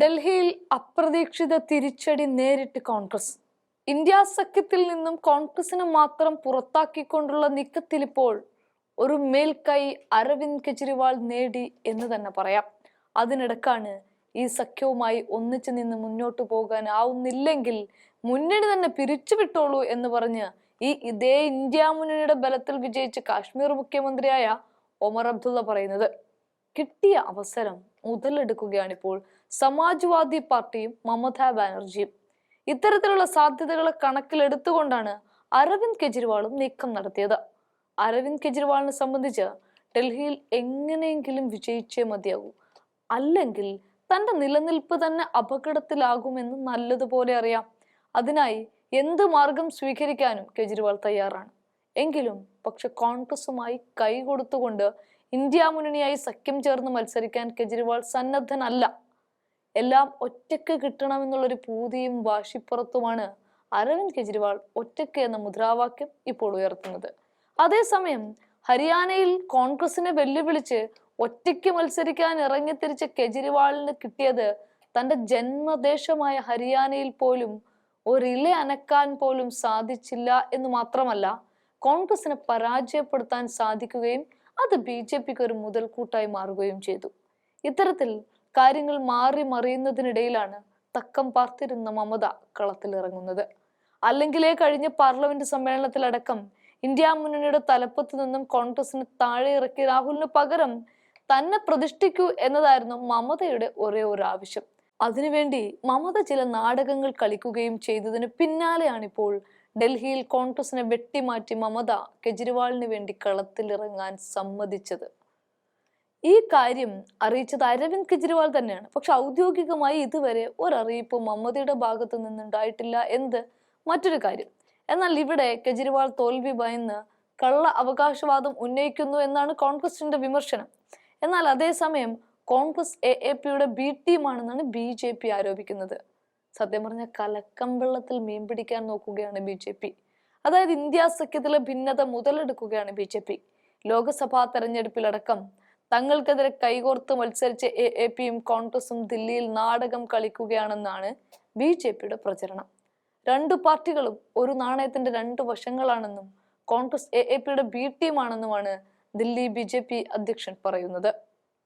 ഡൽഹിയിൽ അപ്രതീക്ഷിത തിരിച്ചടി നേരിട്ട് കോൺഗ്രസ്. ഇന്ത്യ സഖ്യത്തിൽ നിന്നും കോൺഗ്രസിനെ മാത്രം പുറത്താക്കിക്കൊണ്ടുള്ള നീക്കത്തിൽ ഇപ്പോൾ ഒരു മേൽക്കൈ അരവിന്ദ് കെജ്രിവാൾ നേടി എന്ന് തന്നെ പറയാം. അതിനിടക്കാണ് ഈ സഖ്യവുമായി ഒന്നിച്ചു നിന്ന് മുന്നോട്ട് പോകാനാവുന്നില്ലെങ്കിൽ മുന്നണി തന്നെ പിരിച്ചുവിട്ടോളൂ എന്ന് പറഞ്ഞ് ഈ ഇതേ ഇന്ത്യ മുന്നണിയുടെ ബലത്തിൽ വിജയിച്ച കാശ്മീർ മുഖ്യമന്ത്രിയായ ഒമർ അബ്ദുള്ള പറയുന്നത്. കിട്ടിയ അവസരം മുതലെടുക്കുകയാണിപ്പോൾ സമാജ്വാദി പാർട്ടിയും മമതാ ബാനർജിയും. ഇത്തരത്തിലുള്ള സാധ്യതകളെ കണക്കിലെടുത്തുകൊണ്ടാണ് അരവിന്ദ് കെജ്രിവാളും നീക്കം നടത്തിയത്. അരവിന്ദ് കെജ്രിവാളിനെ സംബന്ധിച്ച് ഡൽഹിയിൽ എങ്ങനെയെങ്കിലും വിജയിച്ചേ മതിയാകൂ. അല്ലെങ്കിൽ തന്റെ നിലനിൽപ്പ് തന്നെ അപകടത്തിലാകുമെന്ന് നല്ലതുപോലെ അറിയാം. അതിനായി എന്ത് മാർഗം സ്വീകരിക്കാനും കെജ്രിവാൾ തയ്യാറാണ്. എങ്കിലും പക്ഷെ കോൺഗ്രസുമായി കൈകൊടുത്തുകൊണ്ട് ഇന്ത്യ മുന്നണിയായി സഖ്യം ചേർന്ന് മത്സരിക്കാൻ കെജ്രിവാൾ സന്നദ്ധനല്ല. എല്ലാം ഒറ്റയ്ക്ക് കിട്ടണമെന്നുള്ളൊരു പൂതിയും വാശിപ്പുറത്തുമാണ് അരവിന്ദ് കെജ്രിവാൾ ഒറ്റയ്ക്ക് എന്ന മുദ്രാവാക്യം ഇപ്പോൾ ഉയർത്തുന്നത്. അതേസമയം ഹരിയാനയിൽ കോൺഗ്രസിനെ വെല്ലുവിളിച്ച് ഒറ്റയ്ക്ക് മത്സരിക്കാൻ ഇറങ്ങിത്തിരിച്ച കെജ്രിവാളിന് കിട്ടിയത് തന്റെ ജന്മദേശമായ ഹരിയാനയിൽ പോലും ഒരില അനക്കാൻ പോലും സാധിച്ചില്ല എന്ന് മാത്രമല്ല കോൺഗ്രസിനെ പരാജയപ്പെടുത്താൻ സാധിക്കുകയും അത് ബി ജെ പിക്ക് ഒരു മുതൽക്കൂട്ടായി മാറുകയും ചെയ്തു. ഇത്തരത്തിൽ കാര്യങ്ങൾ മാറി മറിയുന്നതിനിടയിലാണ് തക്കം പാർത്തിരുന്ന മമത കളത്തിലിറങ്ങുന്നത്. അല്ലെങ്കിലേ കഴിഞ്ഞ പാർലമെന്റ് സമ്മേളനത്തിലടക്കം ഇന്ത്യ മുന്നണിയുടെ തലപ്പത്ത് നിന്നും കോൺഗ്രസിന് താഴെ ഇറക്കി രാഹുലിന് പകരം തന്നെ പ്രതിഷ്ഠിക്കൂ എന്നതായിരുന്നു മമതയുടെ ഒരേ ഒരു ആവശ്യം. അതിനുവേണ്ടി മമത ചില നാടകങ്ങൾ കളിക്കുകയും ചെയ്തതിന് പിന്നാലെയാണിപ്പോൾ ഡൽഹിയിൽ കോൺഗ്രസിനെ വെട്ടിമാറ്റി മമത കെജ്രിവാളിന് വേണ്ടി കളത്തിലിറങ്ങാൻ സമ്മതിച്ചത്. ഈ കാര്യം അറിയിച്ചത് അരവിന്ദ് കെജ്രിവാൾ തന്നെയാണ്. പക്ഷെ ഔദ്യോഗികമായി ഇതുവരെ ഒരറിയിപ്പ് മമതയുടെ ഭാഗത്തു നിന്നുണ്ടായിട്ടില്ല എന്ത് മറ്റൊരു കാര്യം. എന്നാൽ ഇവിടെ കെജ്രിവാൾ തോൽവി ഭയന്ന് കള്ള അവകാശവാദം ഉന്നയിക്കുന്നു എന്നാണ് കോൺഗ്രസിന്റെ വിമർശനം. എന്നാൽ അതേസമയം കോൺഗ്രസ് എ എ പിയുടെ ബി ടീമാണെന്നാണ് ബി ജെ പി ആരോപിക്കുന്നത്. സത്യം പറഞ്ഞ കലക്കം വെള്ളത്തിൽ മീൻ പിടിക്കാൻ നോക്കുകയാണ് ബി ജെ പി. അതായത് ഇന്ത്യ സഖ്യത്തിലെ ഭിന്നത മുതലെടുക്കുകയാണ് ബി ജെ പി. ലോക്സഭാ തെരഞ്ഞെടുപ്പിലടക്കം തങ്ങൾക്കെതിരെ കൈകോർത്ത് മത്സരിച്ച എ എ പിയും കോൺഗ്രസും ദില്ലിയിൽ നാടകം കളിക്കുകയാണെന്നാണ് ബി ജെ പിയുടെ പ്രചരണം. രണ്ടു പാർട്ടികളും ഒരു നാണയത്തിന്റെ രണ്ട് വശങ്ങളാണെന്നും കോൺഗ്രസ് എ എ പിയുടെ ബി ടീമാണെന്നുമാണ് ദില്ലി ബി ജെ പി അധ്യക്ഷൻ പറയുന്നത്.